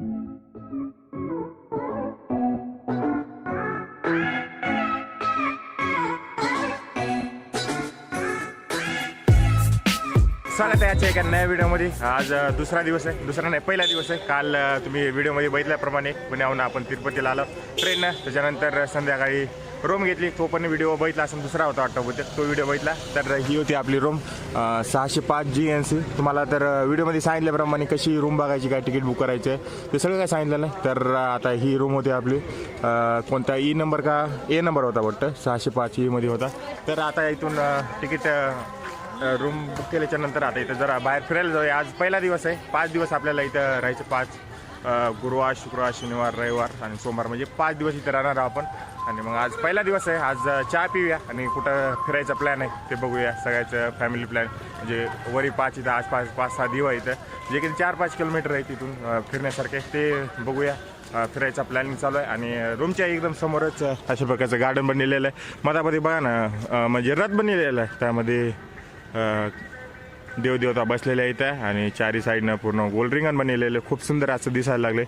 स्वागत आहे आजच्या एका नव्या व्हिडिओमध्ये. आज दुसरा दिवस आहे. दुसरा नाही पहिला दिवस आहे. काल तुम्ही व्हिडिओमध्ये बघितल्याप्रमाणे पुण्याहून आपण तिरुपतीला आलो. ट्रेननं त्याच्यानंतर संध्याकाळी रूम घेतली. तो पण व्हिडिओ बघितला असं दुसरा होता वाटतं बहुतेक. तो व्हिडिओ बघितला. तर ही होती आपली रूम. सहाशे पाच जी एन सी तुम्हाला तर व्हिडिओमध्ये सांगितल्याप्रमाणे कशी रूम बघायची काय तिकीट बुक करायचं आहे ते सगळं काय सांगितलं नाही. तर आता ही रूम होती आपली. कोणता e ई नंबर का? ए नंबर होता वाटतं. सहाशे पाच ईमध्ये होता. तर आता इथून तिकीट रूम बुक केल्याच्यानंतर आता इथं जरा बाहेर फिरायला जाऊया. आज पहिला दिवस आहे. पाच दिवस आपल्याला इथं राहायचं पाच. गुरुवार शुक्रवार शनिवार रविवार आणि सोमवार म्हणजे पाच दिवस इथं राहणार आपण. आणि मग आज पहिला दिवस आहे. आज चहा पिऊया आणि कुठं फिरायचा प्लॅन आहे ते बघूया. सगळ्याचं फॅमिली प्लॅन म्हणजे वरी पाच इथं आज पाच पाच सहा दिवस इथं. जे की चार पाच किलोमीटर आहे तिथून फिरण्यासारखे ते बघूया. फिरायचा प्लॅनिंग चालू आहे. आणि रूमच्या एकदम समोरच अशा प्रकारचं गार्डन बनलेलं आहे. मधामध्ये बघा ना म्हणजे रथ बनलेलं आहे. त्यामध्ये देवदेवता बसलेल्या इथं आणि चारी साईडनं पूर्ण गोल रिंगण बनलेले खूप सुंदर असं दिसायला लागले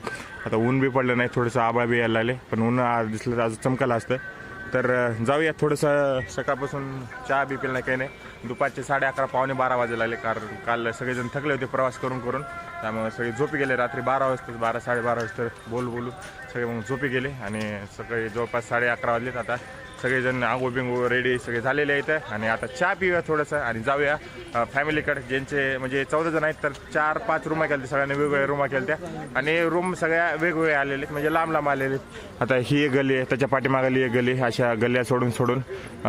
आता ऊन बी पडलं नाही थोडंसं आबा बी यायला लागले पण ऊन आज दिसलं तर आज चमकलं असतं. तर जाऊया थोडंसं. सकाळपासून चहा बी पिलं नाही काही नाही. दुपारचे साडे अकरा पावणे बारा वाजायला लागले. कारण काल सगळेजण थकले होते प्रवास करून करून. त्यामुळे सगळे झोपी गेले. रात्री बारा वाजता बारा साडेबारा वाजता बोल बोलू सगळे मग झोपी गेले. आणि सकाळी जवळपास साडे अकरा वाजलेत आता. सगळेजण आंघोळ रेडी सगळे झालेले आहेत. आणि आता चहा पिऊया थोडंसं आणि जाऊया फॅमिलीकडे ज्यांचे म्हणजे चौदा जण आहेत तर चार पाच रूमा केल्या सगळ्यांनी वेगवेगळ्या रूमा केल्या आणि रूम सगळ्या वेगवेगळ्या आलेले आहेत, म्हणजे लांब लांब आलेले आता ही एक गली आहे त्याच्या पाठीमागाली एक गली अशा गल्ल्या सोडून सोडून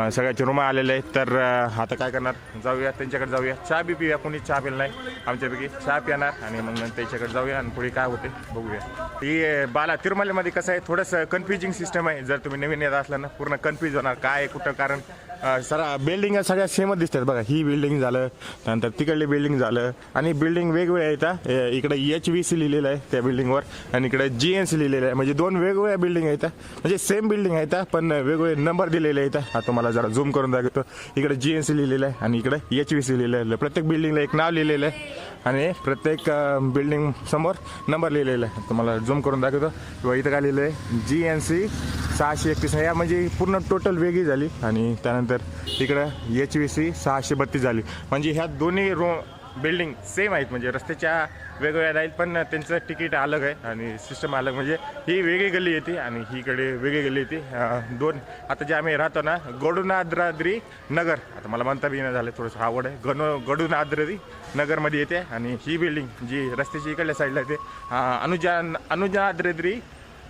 सगळ्याचे रूमा आलेले आहेत. तर आता काय करणार? जाऊया त्यांच्याकडे जाऊया. चहा बी पिऊया कोणी चहा पिला नाही. आमच्यापैकी चहा पिणार आणि मग नंतर त्याच्याकडे जाऊया आणि पुढे काय होते बघूया. ही बाला तिरुमलेमध्ये कसं आहे थोडंसं कन्फ्युजिंग सिस्टम आहे. जर तुम्ही नवीन येत असला ना पूर्ण कन्फ्युज होणार काय कुठं कारण सरा बिल्डिंग सगळ्या सेमच दिसतात बघा. ही बिल्डिंग झालं नंतर तिकडली बिल्डिंग झालं आणि बिल्डिंग वेगवेगळ्या आहेत इकडे एच व्ही सी लिहिलेलं आहे त्या बिल्डिंगवर आणि इकडे जी एन सी लिहिलेलं आहे. म्हणजे दोन वेगवेगळ्या बिल्डिंग आहेत म्हणजे सेम बिल्डिंग आहेत पण वेगवेगळे नंबर दिलेले आहेत हा. आता तुम्हाला जरा झूम करून दाखवतो. इकडे जी एन सी लिहिलेलं आहे आणि इकडे एच व्ही सी लिहिलेलं आहे. प्रत्येक बिल्डिंगला एक नाव लिहिलेलं आहे. आणि प्रत्येक बिल्डिंग समोर नंबर लिहिलेला आहे. तुम्हाला झूम करून दाखवतो. किंवा इथं काय लिहिलं आहे जी एन सी सहाशे एकतीस. या म्हणजे पूर्ण टोटल वेगळी झाली. आणि त्यानंतर इकडं एच व्ही सी सहाशे बत्तीस झाली. म्हणजे ह्या दोन्ही रो बिल्डिंग सेम आहेत. म्हणजे रस्त्याच्या वेगवेगळ्या राहील पण त्यांचं तिकीट अलग आहे आणि सिस्टम अलग. म्हणजे ही वेगळी गल्ली येते आणि ही इकडे वेगळी गल्ली येते. दोन आता जे आम्ही राहतो ना गडुनाद्राद्री नगर. आता मला म्हणता बी नाही झालं थोडंसं आवड आहे. गणो गडुनाद्री नगरमध्ये येते आणि ही बिल्डिंग जी रस्त्याची इकडल्या साईडला येते. अनुजा अनुजाद्रद्री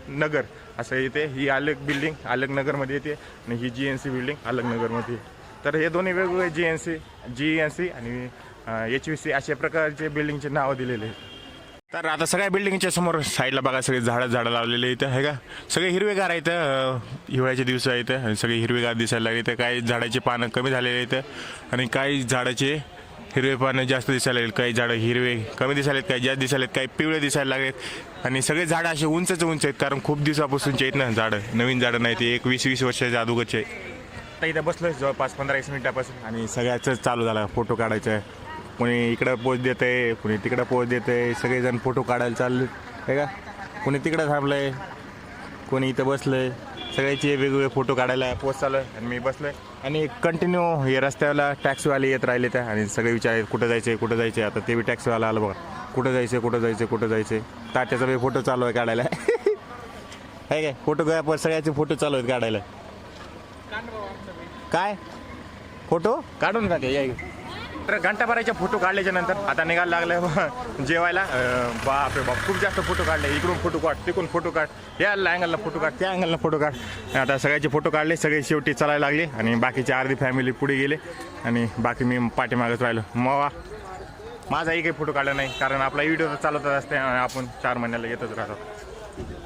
नगर असं येते. ही अलग बिल्डिंग अलग नगरमध्ये येते आणि ही जी एन सी बिल्डिंग अलग नगरमध्ये तर हे दोन्ही वेगवेगळे G N C G N C आणि एच व्ही सी अशा प्रकारचे बिल्डिंगचे नावं दिलेले आहेत. तर आता सगळ्या बिल्डिंगच्या समोर साईडला बघा सगळे झाडं झाडं लावलेले इथं आहे का? सगळे हिरवेगार आहेत हिवाळ्याचे दिवस आहेत आणि सगळे हिरवेगार दिसायला लागले. इथं काही झाडाची पानं कमी झालेले आहेत आणि काही झाडाचे हिरवे पानं जास्त दिसायला लागले. काही झाडं हिरवे कमी दिसायला आहेत काही जास्त दिसायला आहेत काही पिवळे दिसायला लागलेत आणि सगळे झाडं असे उंचच उंच आहेत कारण खूप दिवसापासूनचे आहेत ना झाडं. नवीन झाडं नाही ते एक वीस वीस वर्षाच्या अगोदरचे आहे आता इथं बसलोय जवळपास पंधरा वीस मिनिटापासून. आणि सगळ्याच चालू झाला फोटो काढायचा कोणी इकडं पोच देत आहे कुणी तिकडं पोच देत आहे सगळेजण फोटो काढायला चालले आहे का? कोणी तिकडं थांबलंय कोणी इथं बसलंय सगळ्याचे वेगवेगळे फोटो काढायला पोच चालू आहे आणि मी बसलोय. आणि कंटिन्यू हे रस्त्याला टॅक्सीवाले येत राहिले त्या आणि सगळे विचार कुठं जायचे कुठं जायचे आता ते बी टॅक्सीवाला आलं बघा. कुठं जायचं कुठं जायचं कुठं जायचं ताट्याचा बी फोटो चालू आहे काढायला. आहे काय? फोटोग्राफर सगळ्याचे फोटो चालू आहेत काढायला. काय? फोटो? काढून का ते या तर घंटाभराच्या फोटो काढल्याच्या नंतर आता निघायला लागलं जेवायला. बाप बापरे बाप खूप जास्त फोटो काढले. इकडून फोटो काढ तिकडून फोटो काढ. या अँगलला फोटो काढ त्या अँगलला फोटो काढ. आता सगळ्याचे फोटो काढले सगळे शेवटी चालायला लागले आणि बाकीची अर्धी फॅमिली पुढे गेले आणि बाकी मी पाठीमागच राहिलो. मवा माझाही काही फोटो काढला नाही कारण आपला व्हिडिओ चालवतच असते आणि आपण चार महिन्याला येतच राहतो.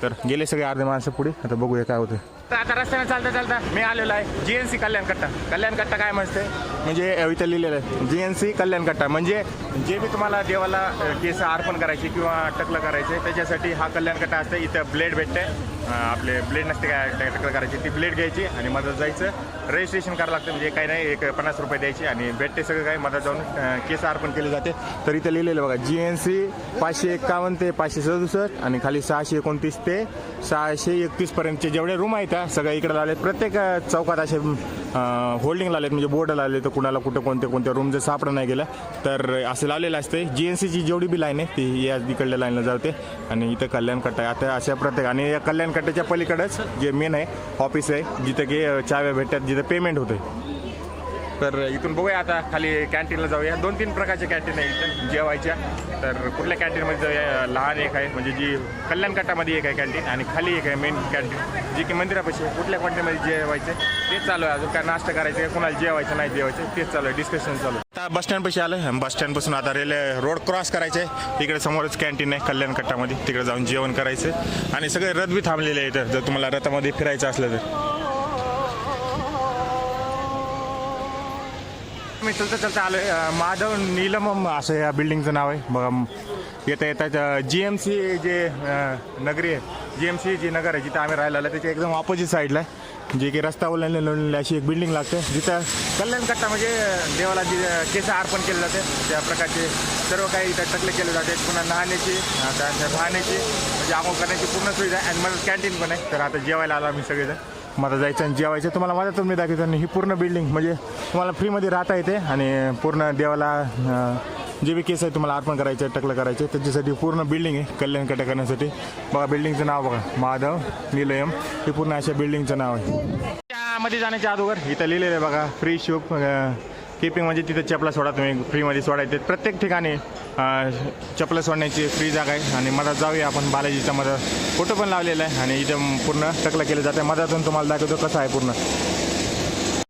तर गेले सगळे अर्धे माणसं पुढे. आता बघूया काय होतं तर आता रस्त्याने चालता चालता मी आलेलो आहे जी एन सी कल्याण कट्टा. कल्याण कट्टा काय म्हणते? म्हणजे इथं लिहिलेलं आहे. जी एन सी कल्याण कट्टा. म्हणजे जे बी तुम्हाला देवाला केस अर्पण करायचे किंवा टकलं करायचे त्याच्यासाठी हा कल्याण कट्टा असते इथं ब्लेड भेटते आपले ब्लेड नसते काय टकलं करायची. ती ब्लेड घ्यायची आणि मधात जायचं. रजिस्ट्रेशन करावं लागतं. म्हणजे काही नाही एक पन्नास रुपये द्यायची आणि भेटते सगळं काही. मधात जाऊन केस अर्पण केले जाते. तर इथं लिहिलेलं बघा जी एन सी पाचशे एक्कावन्न ते पाचशे सदुसष्ट आणि खाली सहाशे एकोणतीस ते सहाशे एकतीस पर्यंतचे जेवढे रूम आहेत त्या सगळ्या इकडे लावले प्रत्येक चौकात असे होल्डिंग लावलेत म्हणजे बोर्ड लावले तर कुणाला कुठं कोणत्या कोणत्या रूम जर सापडा नाही गेला तर असं लावलेलं असते. जी एन सीची जेवढी बी लाईन आहे ती या इकडल्या लाईनला जाते. आणि इथं कल्याण कट्टा आहे. आता अशा प्रत्येक आणि या कल्याण कट्ट्याच्या पलीकडेच जे मेन आहे ऑफिस आहे जिथं की चाव्या भेटतात जिथं पेमेंट होते तर इथून बघूया आता खाली कॅन्टीनला जाऊया. दोन तीन प्रकारचे कॅन्टीन आहे इथं जेवायच्या. तर कुठल्या कॅन्टीनमध्ये जाऊया? लहान एक आहे म्हणजे जी कल्याण कट्टामध्ये एक आहे कॅन्टीन आणि खाली एक आहे मेन कॅन्टीन जी की मंदिरापाशी आहे. कुठल्या कॅन्टीनमध्ये जेवायचे तेच चालू आहे अजून. काय नाश्ता करायचं आहे कुणाला जेवायचं नाही जेवायचं तेच चालू आहे. डिस्कशन चालू आहे. आता बस स्टँडपाशी आलं बस स्टँडपासून आता रेल्वे रोड क्रॉस करायचे इकडे समोरच कॅन्टीन आहे कल्याण कट्टामध्ये. तिकडे जाऊन जेवण करायचं आणि सगळे रथ बी थांबलेले आहे इथं जर तुम्हाला रथामध्ये फिरायचं असलं तर. मी चलता चलता आलोय माधव नीलम असं या बिल्डिंगचं नाव आहे. बघा येता येता जी एम सी जे नगरी आहे. जी एम सी जी नगर आहे जिथं आम्ही राहिला आहे त्याच्या एकदम ऑपोजिट साईडला आहे. जे की रस्ता ओलांडलेली अशी एक बिल्डिंग लागते. जिथं कल्याण कट्टा म्हणजे देवाला जी केस अर्पण केले जाते. त्या प्रकारचे सर्व काही इथं टकले केले जाते. पुन्हा नाहण्याची त्यानंतर राहण्याची म्हणजे आंघोळ करण्याची पूर्ण सुविधा आहे. आणि मला कॅन्टीन पण आहे. तर आता जेवायला आलो आम्ही सगळेजण. मला जायचं आणि जेवायचं. तुम्हाला माझ्या तुम्ही दाखवतो. आणि ही पूर्ण बिल्डिंग म्हणजे तुम्हाला फ्रीमध्ये राहता येते. आणि पूर्ण देवाला जे बी केस आहे तुम्हाला अर्पण करायचे टकलं करायचे त्याच्यासाठी पूर्ण बिल्डिंग आहे कल्याण कट्टा करण्यासाठी. बघा बिल्डिंगचं नाव बघा. माधव निलयम. हे पूर्ण अशा बिल्डिंगचं नाव आहे. त्यामध्ये जाण्याच्या अगोदर इथं लिहिलेलं आहे बघा फ्री शूप किपिंग म्हणजे तिथं चपला सोडा तुम्ही फ्रीमध्ये सोडायचे प्रत्येक ठिकाणी चपला सोडण्याची फ्री जागा आहे. आणि मधात जाऊया आपण. बालाजीच्या मधात फोटो पण लावलेला आहे. आणि इथं पूर्ण टकलं केलं जातं मधातून तुम्हाला दाखवतो कसं आहे पूर्ण.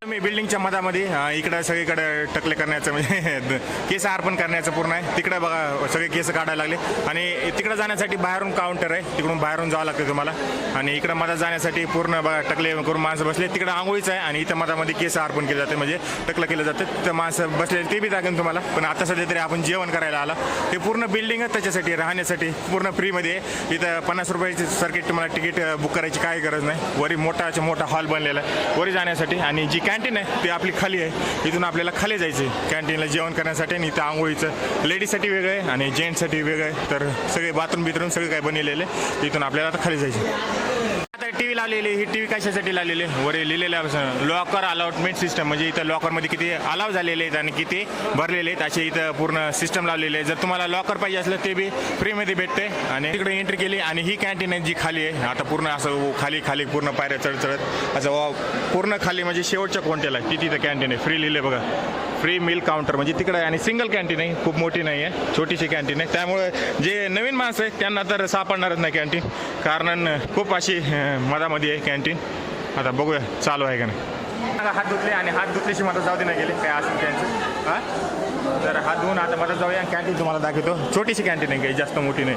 मी बिल्डिंगच्या मधामध्ये इकडं सगळीकडे टकले करण्याचं म्हणजे केस अर्पण करण्याचं पूर्ण आहे. तिकडे बघा सगळे केस काढायला लागले. आणि तिकडे जाण्यासाठी बाहेरून काउंटर आहे. तिकडून बाहेरून जावं लागतं तुम्हाला. आणि इकडं मधात जाण्यासाठी पूर्ण बघा टकले करून माणसं बसले. तिकडे आंघोळीचं आहे आणि इथं मधामध्ये केस अर्पण केले जाते. म्हणजे टकलं केलं जातं. तर माणसं बसले ते बी दाखवेन तुम्हाला. पण आता सध्या तरी आपण जेवण करायला आला. ते पूर्ण बिल्डिंग त्याच्यासाठी राहण्यासाठी. पूर्ण फ्रीमध्ये इथं पन्नास रुपयाची सर्किट तुम्हाला तिकीट बुक करायची काय गरज नाही. वरी मोठा मोठा हॉल बनलेला आहे. वरी जाण्यासाठी. आणि जी काय कॅन्टीन आहे. ती आपली खाली आहे. इथून आपल्याला खाली जायचं आहे कॅन्टीनला जेवण करण्यासाठी आणि इथं आंघोळीचं. लेडीजसाठी वेगळं आहे आणि जेंट्ससाठी वेगळं आहे. तर सगळे बाथरूम बिथरूम सगळे काय बनलेले आहे. इथून आपल्याला आता खाली जायचं टी व्ही लावलेली ही टी व्ही कशासाठी लावलेली? आहे? वर लिहिलेलं लॉकर अलॉटमेंट सिस्टम म्हणजे इथं लॉकरमध्ये किती अलाव झालेले आहेत आणि किती भरलेले आहेत असे इथं पूर्ण सिस्टम लावलेले आहे जर तुम्हाला लॉकर पाहिजे असलं ते बी फ्रीमध्ये भेटते. आणि तिकडे एंट्री केली आणि ही कॅन्टीन आहे जी खाली आहे. आता पूर्ण असं खाली खाली पूर्ण पायऱ्या चढ चढत असं पूर्ण खाली म्हणजे शेवटच्या कोणत्याला? किती तिथं कॅन्टीन आहे? फ्री लिहिले बघा. फ्री मिल काउंटर म्हणजे तिकडं आहे. आणि सिंगल कॅन्टीन आहे. खूप मोठी नाही आहे. छोटीशी कॅन्टीन आहे. त्यामुळे जे नवीन माणसं आहे त्यांना तर सापडणारच नाही कॅन्टीन कारण खूप अशी मधामध्ये आहे कॅन्टीन आता बघूया चालू आहे का नाही. आता हात धुतले आणि हात धुतल्याशी मला जाऊ दे नाही गेले. काय असेल त्यांचं. हां? तर हात धुवून आता मला जाऊया. कॅन्टीन तुम्हाला दाखवतो. छोटीशी कॅन्टीन आहे काही जास्त मोठी नाही.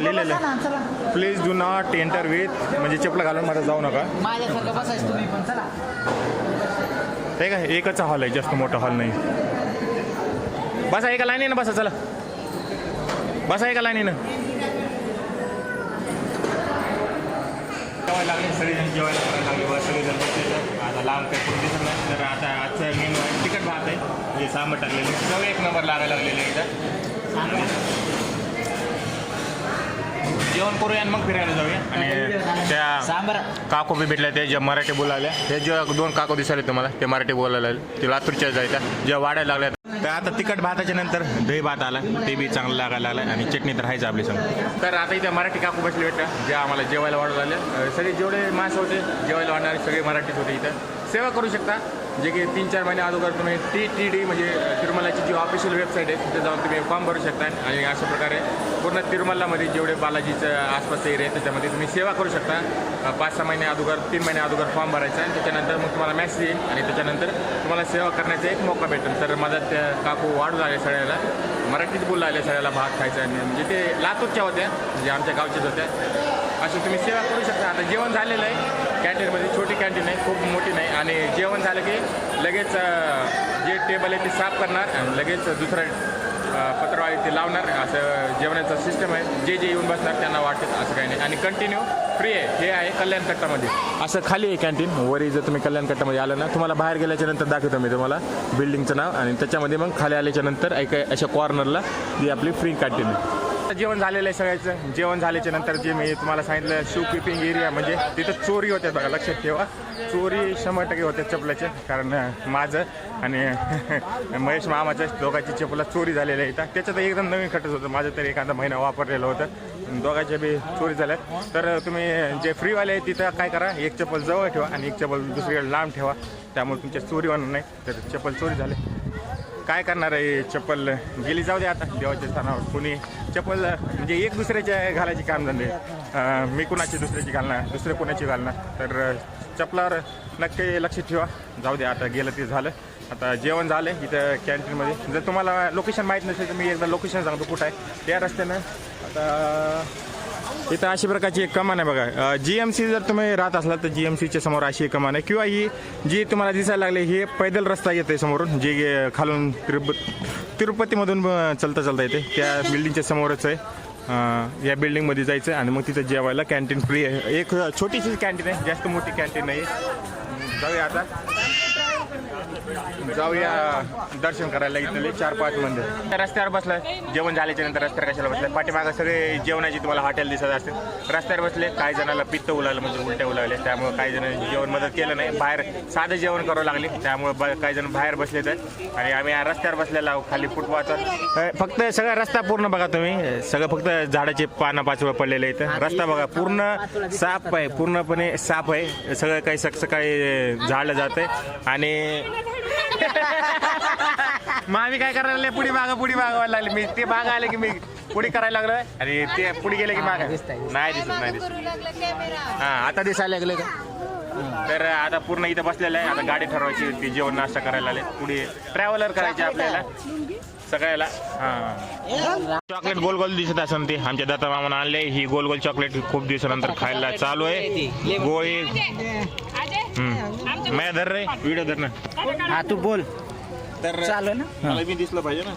लिहिलेलं आहे. Please do not enter with म्हणजे चपला घालून मला जाऊ नका. माझ्यासारखं बसायचं तुम्ही पण चला. ते काय एकच हॉल आहे जास्त मोठा हॉल नाही. बसा एका लाईनीनं बसा चला. बसा एका लाईनीनं जेवायला लागले सगळेजण जेवायला करायला लागले बस सगळेजण बसले आता लांब काही कोणी दिसत नाही तर आता आजचं मेनू आहे तिकट भात आहे. म्हणजे सांबर टाकलेले. सगळं एक नंबर लागायला लागलेले आहे इथं जेवण करूया आणि मग फिरायला जाऊया. आणि त्या सांबर. काको बी भेटल्या ते ज्या मराठी बोलायला. हे जे दोन काको दिसाले तुम्हाला ते मराठी बोलायला. लागले. ते लातूरच्या जायच्या ज्या वाढायला लागल्या तर आता तिखट भाताच्या नंतर दही भात आला ते बी चांगलं लागायला लागलं आणि चटणी तर राहायचं आपली संग तर आता इथे मराठी काकू बसले भेटल्या जे आम्हाला जेवायला वाढू लागले. सगळे जेवढे माणसं होते जेवायला वाढणारे सगळे मराठीच होते इथं. सेवा करू शकता जे की तीन चार महिने अगोदर तुम्ही टी टी डी म्हणजे तिरुमलाची जी ऑफिशियल वेबसाईट आहे तिथे जाऊन तुम्ही फॉर्म भरू शकता. आणि अशा प्रकारे पूर्ण तिरुमलामध्ये जेवढे बालाजीचं आसपासचे एरिया आहे त्याच्यामध्ये तुम्ही सेवा करू शकता. पाच सहा महिने अगोदर तीन महिने अगोदर फॉर्म भरायचा आणि त्याच्यानंतर मग तुम्हाला मॅसेज येईल आणि त्याच्यानंतर तुम्हाला सेवा करण्याचा एक मौका भेटेल. तर माझा त्या काकू वाढू लागले सगळ्याला मराठीत बोलला लागले सगळ्याला भात खायचा आणि म्हणजे ते लातूरच्या होत्या म्हणजे आमच्या गावच्याच होत्या. अशी तुम्ही सेवा करू शकता. आता जेवण झालेलं आहे. कॅन्टीनमध्ये छोटी कॅन्टीन आहे खूप मोठी नाही. आणि जेवण झालं की लगेच जे टेबल आहे ते साफ करणार आणि लगेच दुसरं पत्रवाळी ते लावणार. असं जेवणाचं सिस्टम आहे. जे जे येऊन बसणार त्यांना वाटत असं काही नाही. आणि कंटिन्यू फ्री आहे. हे आहे कल्याण कट्टामध्ये. असं खाली आहे कॅन्टीन वरी जर तुम्ही कल्याण कट्टामध्ये आलं ना तुम्हाला बाहेर गेल्याच्यानंतर दाखवतो मी तुम्हाला बिल्डिंगचं नाव. आणि त्याच्यामध्ये मग खाली आल्याच्यानंतर एक अशा कॉर्नरला जी आपली फ्री कॅन्टीन आहे. जेवण झालेलं आहे सगळ्याचं. जेवण झाल्याच्यानंतर जे मी तुम्हाला सांगितलं शू किपिंग एरिया म्हणजे तिथं चोरी होते बघा लक्षात ठेवा. चोरी शंभर टक्के होते चपलाचे कारण माझं आणि महेश मामाच्या दोघांची चपला चोरी झालेल्या आहे इथं त्याच्यात एकदम नवीन खटच होतं. माझं तरी एखादा महिना वापरलेलं होतं. दोघांच्या बी चोरी झाल्या तर तुम्ही जे फ्रीवाले आहे तिथं काय करा एक चप्पल जवळ ठेवा आणि एक चप्पल दुसरीकडे लांब ठेवा. त्यामुळे तुमच्या चोरी होणार नाही. तर चप्पल चोरी झाले. काय करणार आहे चप्पल? गेली जाऊ दे आता. देवाच्या स्थानावर. कुणी चप्पल म्हणजे एक दुसऱ्याच्या घालायची काम झाले मी कुणाची दुसऱ्याची घालणार दुसरे कुणाची घालणार? तर चपलावर नक्की लक्ष ठेवा. जाऊ दे आता गेलं ते झालं. आता जेवण झालं इथं कॅन्टीनमध्ये. जर तुम्हाला लोकेशन माहीत नसेल तर मी एकदा लोकेशन सांगतो कुठं आहे. त्या रस्त्यानं आता इथं अशी प्रकारची एक कमान आहे बघा. जी एम सी जर तुम्ही राहत असला तर जी एम सीच्या समोर अशी एक कमान आहे. किंवा ही जी तुम्हाला दिसायला लागली हे पैदल रस्ता येते समोरून जे खालून तिरुप तिरुपतीमधून चलता चलता येते त्या बिल्डिंगच्या समोरच आहे. या बिल्डिंगमध्ये जायचं आणि मग तिथं जेवायला कॅन्टीन फ्री आहे. एक छोटीशी कॅन्टीन आहे जास्त मोठी कॅन्टीन नाही आहे जाऊया आता. जाऊया दर्शन करायला इथले चार पाच मंदिर. रस्त्यावर बसलाय जेवण झाल्याच्यानंतर रस्त्यावर कशाला बसलाय पाठीमागं सगळे जेवणाची तुम्हाला हॉटेल दिसत असतील. रस्त्यावर बसले काही जणाला पित्त उलालं म्हणजे उलट्या उलावले त्यामुळे काही जण जेवण मदत केलं नाही. बाहेर साधं जेवण करावं लागले त्यामुळे ब- काही जण बाहेर बसले तर आणि आम्ही रस्त्यावर बसलेला आहोत खाली फुटपाथवर फक्त सगळा रस्ता पूर्ण बघा तुम्ही. सगळं फक्त झाडाचे पानं पाचवं पडलेले इथं रस्ता बघा पूर्ण साफ आहे पूर्णपणे साफ आहे. सगळं काही सक सकाळी झाडलं जात आहे आणि मग आम्ही काय करायला लागले? पुढे मागं पुढे मागवायला लागले. मी ते माग आले की मी पुढे करायला लागलोय आणि ते पुढे गेले की माग. नाही दिसत नाही दिसत. हा आता दिसायला लागले का? तर आता पूर्ण इथं बसलेलं आहे. आता गाडी ठरवायची होती. जेवण नाश्ता करायला आले पुढे ट्रॅव्हलर करायचे आपल्याला. सगळ्याला. हा. चॉकलेट गोल गोल दिसत असेल ते. आमच्या दत्ता मामानं आणले. ही गोल गोल चॉकलेट खूप दिवसानंतर खायला चालू आहे. गोळी. हम्म. मैं धर रे व्हिडिओ धर ना हा तू बोल। तर चालू ना। मला मी दिसलं पाहिजे ना।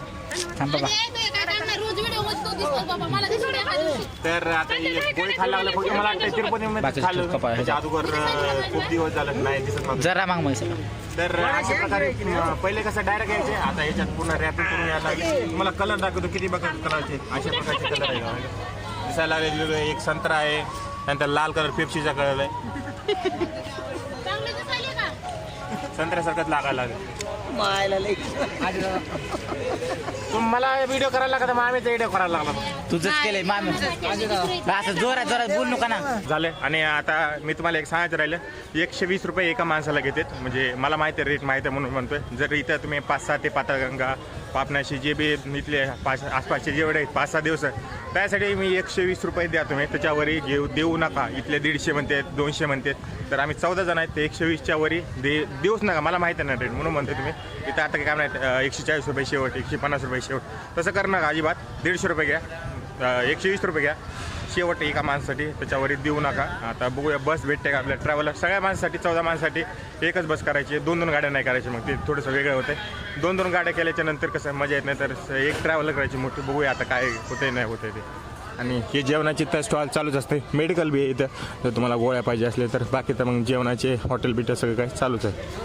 थांब बाबा। रोज व्हिडिओमध्ये तो दिसतो बाबा. मला दिसतो एका दिवशी. तर आता ही गोळी खायला लागलं फक्त मला वाटतं तिरुपतीमध्ये बाकीचं खाल्लं. कपाळ. त्याच्या अगोदर अं, खूप दिवस झालं नाही दिसत. जरा माग म्हैस तर अशा प्रकारे अं, पहिले कसं डायरेक्ट यायचे आता याच्यात पूर्ण रॅपिंग करून यायला लागले. तुम्हाला कलर दाखवतो किती बघा कलरचे अशा प्रकारचे कलर आहे दिसायला लागले एक संत्रा आहे नंतर लाल कलर पेप्सीचा कलर आहे. संत्र्यासारखंच लागायला लागलं. तुम मला व्हिडिओ करायला लागला आम्हीच व्हिडिओ करायला लागला. तुझंच केलंय मामी. असं जोरात जोरात बोल नका ना. झालं. आणि आता मी तुम्हाला एक सांगायचं राहिलं. एकशे वीस रुपये एका माणसाला घेतात. म्हणजे मला माहिती आहे रेट माहिती आहे म्हणून म्हणतोय. जर इथं तुम्ही पाच सहा ते पाताळगंगा पापनाशी जे बी इथले पाच आसपासचे जेवढे आहेत पाच सहा दिवस आहेत त्यासाठी मी एकशे वीस रुपये द्या तुम्ही. त्याच्यावरही घेऊ देऊ नका. इथले दीडशे म्हणतात दोनशे म्हणतात तर आम्ही चौदा जण आहेत. ते एकशे वीसच्या वरी दे देऊच नका. मला माहिती आहे ना रेट म्हणून म्हणतो तुम्ही. इथं आता काय नाही. एकशे चाळीस रुपये शेवट एकशे पन्नास रुपये शेवट. तसं कर नका अजिबात. दीडशे रुपये घ्या. एकशे वीस रुपये घ्या. शेवट एका माणसासाठी त्याच्यावर देऊ नका. आता बघूया बस भेटते का आपल्या ट्रॅव्हलर सगळ्या माणसासाठी चौदा माणसासाठी एकच बस करायची. दोन दोन गाड्या नाही करायची मग ते थोडंसं वेगळं होतं दोन दोन गाड्या केल्याच्यानंतर कसं मजा येत नाही तर एक ट्रॅव्हलर करायची मोठी. बघूया आता काय होतंय नाही होते ते. आणि हे जेवणाची तर स्टॉल चालूच असते मेडिकल बी आहे इथं. जर तुम्हाला गोळ्या पाहिजे असले तर बाकी तर मग जेवणाचे हॉटेल बिटल सगळं काय चालूच आहे.